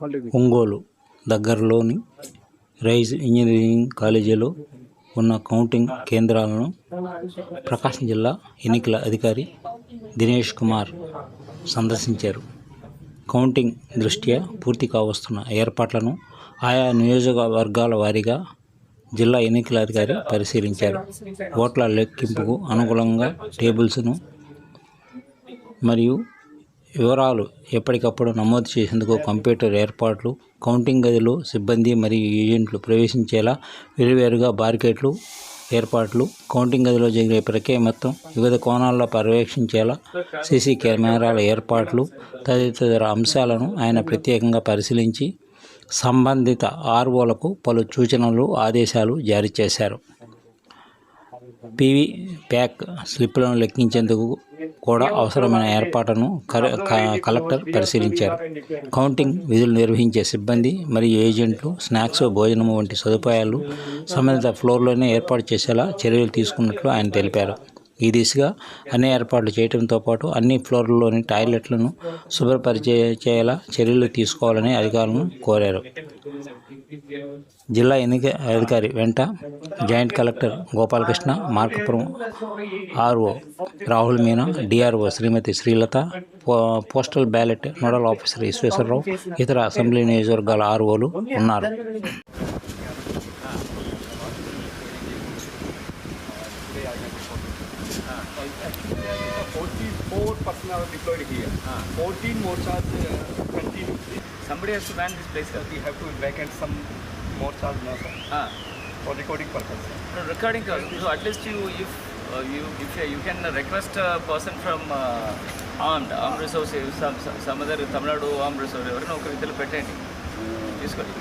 ఒంగోలు దగ్గరలోని rise engineering కాలేజీలో ఉన్న కౌంటింగ్ కేంద్రాలను ప్రకాశం జిల్లా ఎన్నికల అధికారి దినేష్ కుమార్ సందర్శించారు. కౌంటింగ్ దృష్ట్యా పూర్తి కావస్తున్న ఏర్పాట్లను ఆయా నియోజకవర్గాల వారీగా జిల్లా ఎన్నికల అధికారి పరిశీలించారు. ఓట్ల లెక్కింపుకు అనుగుణంగా టేబుల్స్ను మరియు వివరాలు ఎప్పటికప్పుడు నమోదు చేసేందుకు కంప్యూటర్ ఏర్పాట్లు కౌంటింగ్ గదిలో సిబ్బంది మరియు ఏజెంట్లు ప్రవేశించేలా వేరువేరుగా బార్కెట్లు ఏర్పాట్లు కౌంటింగ్ గదిలో జరిగే ప్రక్రియ మొత్తం వివిధ కోణాల్లో పర్యవేక్షించేలా సీసీ కెమెరాల ఏర్పాట్లు తదితర అంశాలను ఆయన ప్రత్యేకంగా పరిశీలించి సంబంధిత ఆర్ఓలకు పలు సూచనలు ఆదేశాలు జారీ చేశారు. పీవీ ప్యాక్ స్లిప్లను లెక్కించేందుకు కూడా అవసరమైన ఏర్పాట్లను క- కలెక్టర్ పరిశీలించారు. కౌంటింగ్ విధులు నిర్వహించే సిబ్బంది మరియు ఏజెంట్లు స్నాక్స్ భోజనము వంటి సదుపాయాలు సంబంధిత ఫ్లోర్లోనే ఏర్పాటు చేసేలా చర్యలు తీసుకున్నట్లు ఆయన తెలిపారు. ఈ దిశగా అన్ని ఏర్పాట్లు చేయడంతో పాటు అన్ని ఫ్లోర్లలోని టాయిలెట్లను శుభ్రపరిచేలా చర్యలు తీసుకోవాలని అధికారులను కోరారు. జిల్లా ఎన్నిక అధికారి వెంట joint collector Gopalakrishna Markapuram RO Rahul Meena DRO Shrimati Srilatha పో postal ballot nodal officer Eshweshwararao ఇతర అసెంబ్లీ నియోజకవర్గాల ఆర్ఓలు ఉన్నారు. Forty-four personnel are deployed here. Fourteen more charge uh, continue. Somebody has to man this place, sir. We have to vacant some more charge now, sir, Ah, for recording purpose. no, recording. uh, So at least you, if uh, you, if you, you can request a person from uh, resources, some, some some other Tamil Nadu armed resource, ఎవరైనా ఒకరు ఇద్దరు పెట్టండి తీసుకోండి